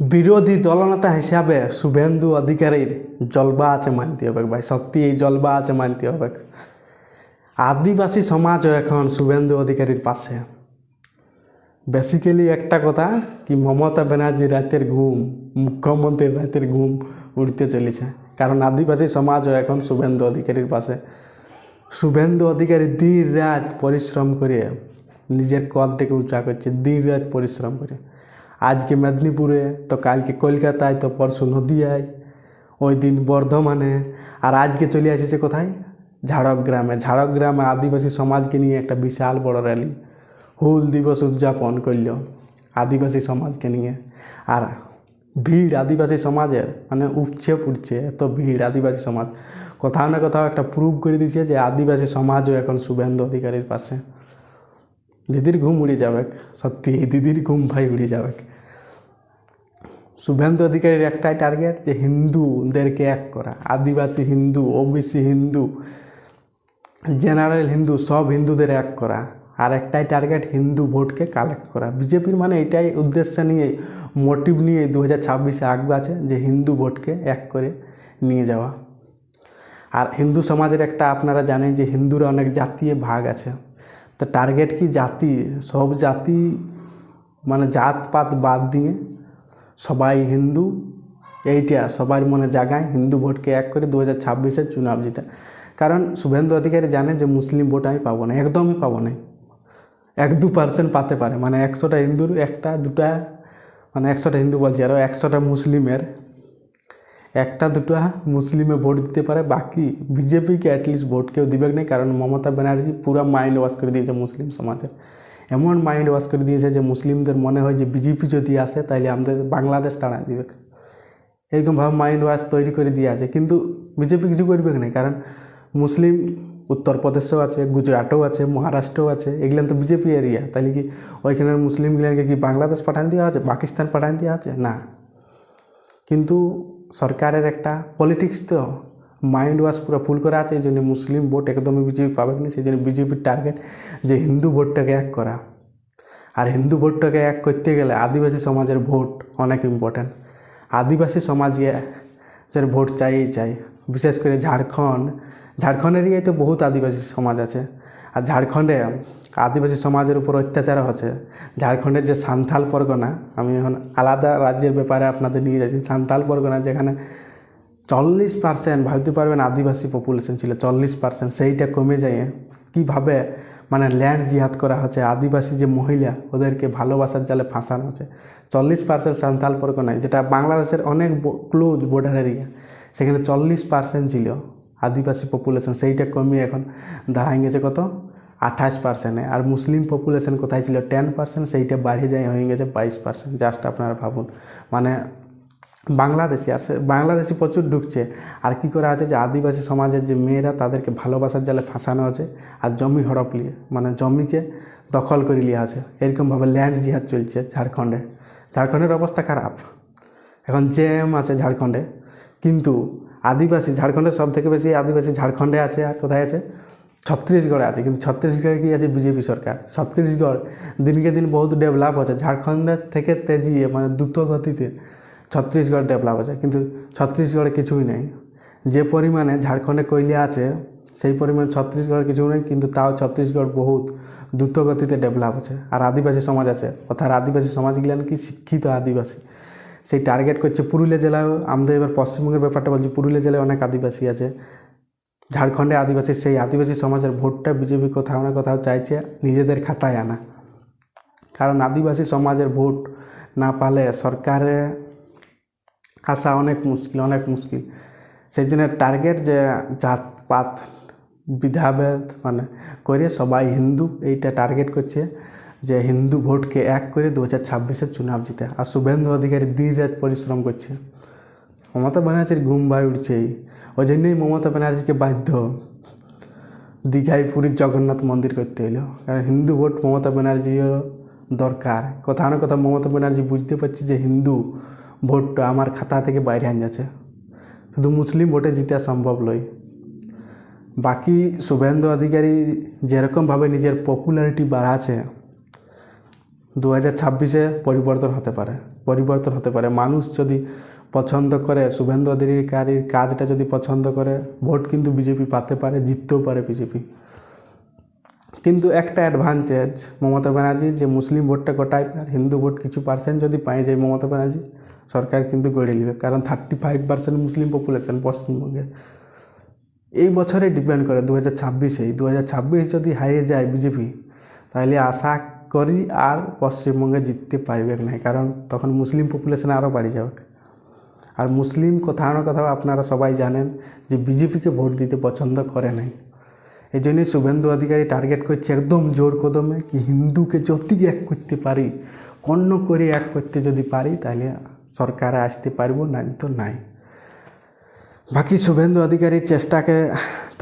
বিরোধী দলনেতা হিসাবে শুভেন্দু অধিকারীর জলবা আছে মানতে হবে ভাই, সত্যি এই জলবা আছে মানতে হবে আদিবাসী সমাজও এখন শুভেন্দু অধিকারীর পাশে বেসিক্যালি একটা কথা কি মমতা ব্যানার্জি রাতের ঘুম মুখ্যমন্ত্রীর রাতের ঘুম উড়তে চলেছে। কারণ আদিবাসী সমাজও এখন শুভেন্দু অধিকারীর পাশে শুভেন্দু অধিকারী দিন রাত পরিশ্রম করে নিজের কদটাকে উঁচা করছে দিন রাত পরিশ্রম করে আজকে মেদিনীপুরে, তো কালকে কলকাতায়, তো পরশু নদিয়ায়, ওই দিন বর্ধমানে, আর আজকে চলে আসছে কোথায়? ঝাড়গ্রামে। ঝাড়গ্রামে আদিবাসী সমাজকে নিয়ে একটা বিশাল বড় র্যালি। হুল দিবস উদযাপন করল আদিবাসী সমাজকে নিয়ে। আর ভিড় আদিবাসী সমাজের মানে উপছে পড়ছে, এত ভিড় আদিবাসী সমাজ। কোথাও না কোথাও একটা প্রুভ করে দিচ্ছে যে আদিবাসী সমাজও এখন শুভেন্দু অধিকারীর পাশে। দিদির ঘুম উড়ে যাবে সত্যি এই দিদির ঘুম ভাই উড়ে যাবে শুভেন্দু অধিকারীর একটাই টার্গেট যে হিন্দুদেরকে এক করা, আদিবাসী হিন্দু, ওবিসি হিন্দু জেনারেল হিন্দু, সব হিন্দুদের এক করা। আর একটাই টার্গেট হিন্দু ভোটকে কালেক্ট করা। বিজেপির মানে এটাই উদ্দেশ্য নিয়ে মোটিভ নিয়ে দু হাজার ছাব্বিশে আগে আছে যে হিন্দু ভোটকে এক করে নিয়ে যাওয়া। আর হিন্দু সমাজের একটা আপনারা জানেন যে হিন্দুরা অনেক জাতীয় ভাগ আছে। তো টার্গেট কি জাতি? সব জাতি মানে জাতপাত বাদ দিয়ে সবাই হিন্দু, এইটা সবার মনে জাগায় হিন্দু ভোটকে এক করে দু হাজার ছাব্বিশের চুনাব জিতে। কারণ শুভেন্দু অধিকারী জানে যে মুসলিম ভোট আমি পাবো না, একদমই পাবো না। এক দু পার্সেন্ট পাতে পারে মানে একশোটা হিন্দুর একটা, দুটা মানে একশোটা হিন্দু বলছি আরও একশোটা মুসলিমের একটা দুটো মুসলিমে ভোট দিতে পারে, বাকি বিজেপিকে অ্যাটলিস্ট ভোট কেউ দিবে না কারণ মমতা ব্যানার্জি পুরো মাইন্ড ওয়াশ করে দিয়েছে মুসলিম সমাজের এমন মাইন্ড ওয়াশ করে দিয়েছে যে মুসলিমদের মনে হয় যে বিজেপি যদি আসে তাহলে আমাদের বাংলাদেশ তাড়া দিবে এরকমভাবে মাইন্ড ওয়াশ তৈরি করে দিয়ে আছে, কিন্তু বিজেপি কিছু করবে না কারণ মুসলিম উত্তরপ্রদেশেও আছে, গুজরাটও আছে, মহারাষ্ট্রও আছে, এগুলো তো বিজেপি এরিয়া তাহলে কি ওইখানের মুসলিমগুলোকে কি বাংলাদেশ পাঠান দেওয়া আছে পাকিস্তান পাঠান দেওয়া আছে না। কিন্তু সরকারের একটা পলিটিক্স তো। মাইন্ড ওয়াশ পুরো ফুল করা আছে, এই জন্য মুসলিম ভোট একদমই বিজেপি পাবে না সেই জন্য বিজেপির টার্গেট যে হিন্দু ভোটটাকে এক করা। আর হিন্দু ভোটটাকে এক করতে গেলে আদিবাসী সমাজের ভোট অনেক ইম্পর্ট্যান্ট আদিবাসী সমাজের ভোট চাইই চাই। বিশেষ করে ঝাড়খণ্ড ঝাড়খণ্ড এরিয়ায় তো বহুত আদিবাসী সমাজ আছে। আর ঝাড়খণ্ডে আদিবাসী সমাজের উপর অত্যাচার হচ্ছে। ঝাড়খণ্ডের যে সান্থাল পরগনা, আমি এখন আলাদা রাজ্যের ব্যাপারে আপনাদের নিয়ে যাচ্ছি। সান্থাল পরগনা যেখানে চল্লিশ পার্সেন্ট ভাবতে পারবেন আদিবাসী পপুলেশন ছিল, চল্লিশ পার্সেন্ট সেইটা কমে যায় কীভাবে মানে ল্যান্ড জিহাদ করা হচ্ছে, আদিবাসী যে মহিলা, ওদেরকে ভালোবাসার জালে ফাঁসানো হচ্ছে। চল্লিশ পার্সেন্ট সান্তাল পরগনায়, যেটা বাংলাদেশের অনেক ক্লোজ বর্ডার এরিয়া সেখানে চল্লিশ পার্সেন্ট ছিল আদিবাসী পপুলেশন সেইটা কমিয়ে এখন দাঁড়ায় গেছে কত? আঠাশ পার্সেন্টে আর মুসলিম পপুলেশন কোথায় ছিল? টেন পার্সেন্ট সেইটা বাড়ে যায়, হয়ে গেছে বাইশ পার্সেন্ট জাস্ট আপনারা ভাবুন। মানে বাংলাদেশি, আর বাংলাদেশি প্রচুর ঢুকছে। আর কি করা আছে যে আদিবাসী সমাজের যে মেয়েরা, তাদেরকে ভালোবাসার জালে ফাঁসানো আছে আর জমি হড়প নিয়ে মানে জমিকে দখল করে নিয়ে আছে। এরকমভাবে ল্যান্ড জিহাদ চলছে ঝাড়খণ্ডে। ঝাড়খণ্ডের অবস্থা খারাপ। এখন জেএম আছে ঝাড়খণ্ডে। কিন্তু আদিবাসী, ঝাড়খণ্ডের সব থেকে বেশি আদিবাসী ঝাড়খণ্ডে আছে আর কোথায় আছে? ছত্তিশগড়ে আছে, কিন্তু ছত্তিশগড়ে কি আছে বিজেপি সরকার? ছত্তিশগড় দিনকে দিন বহুত ডেভেলপ হচ্ছে। ঝাড়খণ্ডের থেকে তেজিয়ে মানে দ্রুত গতিতে ছত্তিশগড় ডেভেলপ হচ্ছে, কিন্তু ছত্তিশগড়ে কিছুই নেই। যে পরিমাণে ঝাড়খণ্ডে কয়লা আছে, সেই পরিমাণে ছত্তিশগড়ে কিছু নেই, কিন্তু তাও ছত্তিশগড় বহুত দ্রুত গতিতে ডেভেলপ হচ্ছে। আর আদিবাসী সমাজ আছে, অর্থাৎ আদিবাসী সমাজগুলো কি শিক্ষিত আদিবাসী। সেই টার্গেট করছে পুরুলিয়া জেলায় আমাদের এবার পশ্চিমবঙ্গের ব্যাপারটা বলছি, পুরুলিয়া জেলায় অনেক আদিবাসী আছে। ঝাড়খণ্ডে আদিবাসী, সেই আদিবাসী সমাজের ভোটটা বিজেপি কোথাও না কোথাও চাইছে নিজেদের খাতায় আনা। কারণ আদিবাসী সমাজের ভোট না পালে সরকারে আসা অনেক মুশকিল অনেক মুশকিল। সেই জন্য টার্গেট যে জাতপাত, বিধাভেদ মানে করে সবাই হিন্দু, এইটা টার্গেট করছে যে হিন্দু ভোটকে এক করে দু হাজার ছাব্বিশের চুনাব জিতে। আর শুভেন্দু অধিকারী দিন রাত পরিশ্রম করছে। মমতা ব্যানার্জির ঘুম ভাই উঠছে। ওই জন্যই মমতা ব্যানার্জিকে বাধ্য দীঘায় পুরীর জগন্নাথ মন্দির করতে এলো। কারণ হিন্দু ভোট মমতা ব্যানার্জিও দরকার। কথা না কথা মমতা ব্যানার্জি বুঝতে পারছি যে হিন্দু ভোটটা আমার খাতা থেকে বাইরে আন যাচ্ছে। শুধু মুসলিম ভোটে জিতা সম্ভব নয়। বাকি শুভেন্দু অধিকারী যেরকমভাবে নিজের পপুলারিটি বাড়াচ্ছে দু হাজার ছাব্বিশে পরিবর্তন হতে পারে। পরিবর্তন হতে পারে। মানুষ যদি পছন্দ করে, শুভেন্দু অধিকারীর কাজটা যদি পছন্দ করে, ভোট কিন্তু বিজেপি পাতে পারে, জিততেও পারে বিজেপি। কিন্তু একটা অ্যাডভান্টেজ মমতা ব্যানার্জি যে মুসলিম ভোটটা গোটায়, আর হিন্দু ভোট কিছু পার্সেন্ট যদি পাই যায় মমতা ব্যানার্জি, সরকার কিন্তু গড়ে নেবে, কারণ thirty five percent Muslim population পশ্চিমবঙ্গে। এই বছরে ডিপেন্ড করে দু হাজার ছাব্বিশেই দু হাজার ছাব্বিশ যদি হারিয়ে যায় বিজেপি, তাহলে আশা করি আর পশ্চিমবঙ্গে জিততে পারবে না, কারণ তখন মুসলিম পপুলেশন আরও বাড়ি যাবে। আর মুসলিম কোথাও না কোথাও আপনারা সবাই জানেন যে বিজেপিকে ভোট দিতে পছন্দ করে নাই। এই জন্যই শুভেন্দু অধিকারী টার্গেট করছে একদম জোর কদমে কি হিন্দুকে যদি এক করতে পারি, কর্ণ করে এক করতে যদি পারি, তাহলে সরকারে আসতে পারব না তো নাই। বাকি শুভেন্দু অধিকারীর চেষ্টাকে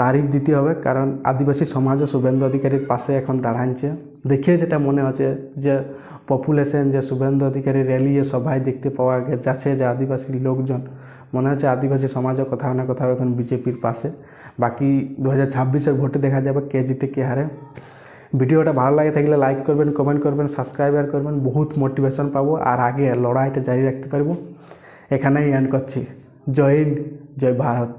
তারিফ দিতে হবে, কারণ আদিবাসী সমাজও শুভেন্দু অধিকারীর পাশে এখন দাঁড়াচ্ছে দেখে যেটা মনে হচ্ছে যে পপুলেশন যে শুভেন্দু অধিকারী র্যালি সবাই দেখতে পাওয়া যাচ্ছে যে আদিবাসী লোকজন। মনে হচ্ছে আদিবাসী সমাজও কোথাও না কোথাও এখন বিজেপির পাশে। বাকি দু হাজার ছাব্বিশের ভোটে দেখা যাবে কে জিতে কে হারে। ভিডিওটা ভালো লাগে থাকলে লাইক করবেন কমেন্ট করবেন সাবস্ক্রাইবার করবেন। বহুত মোটিভেশন পাবো। আর আগে লড়াইটা জারি রাখতে পারব। এখানেই এন্ড করছি। জয় হিন্দ, জয় ভারত।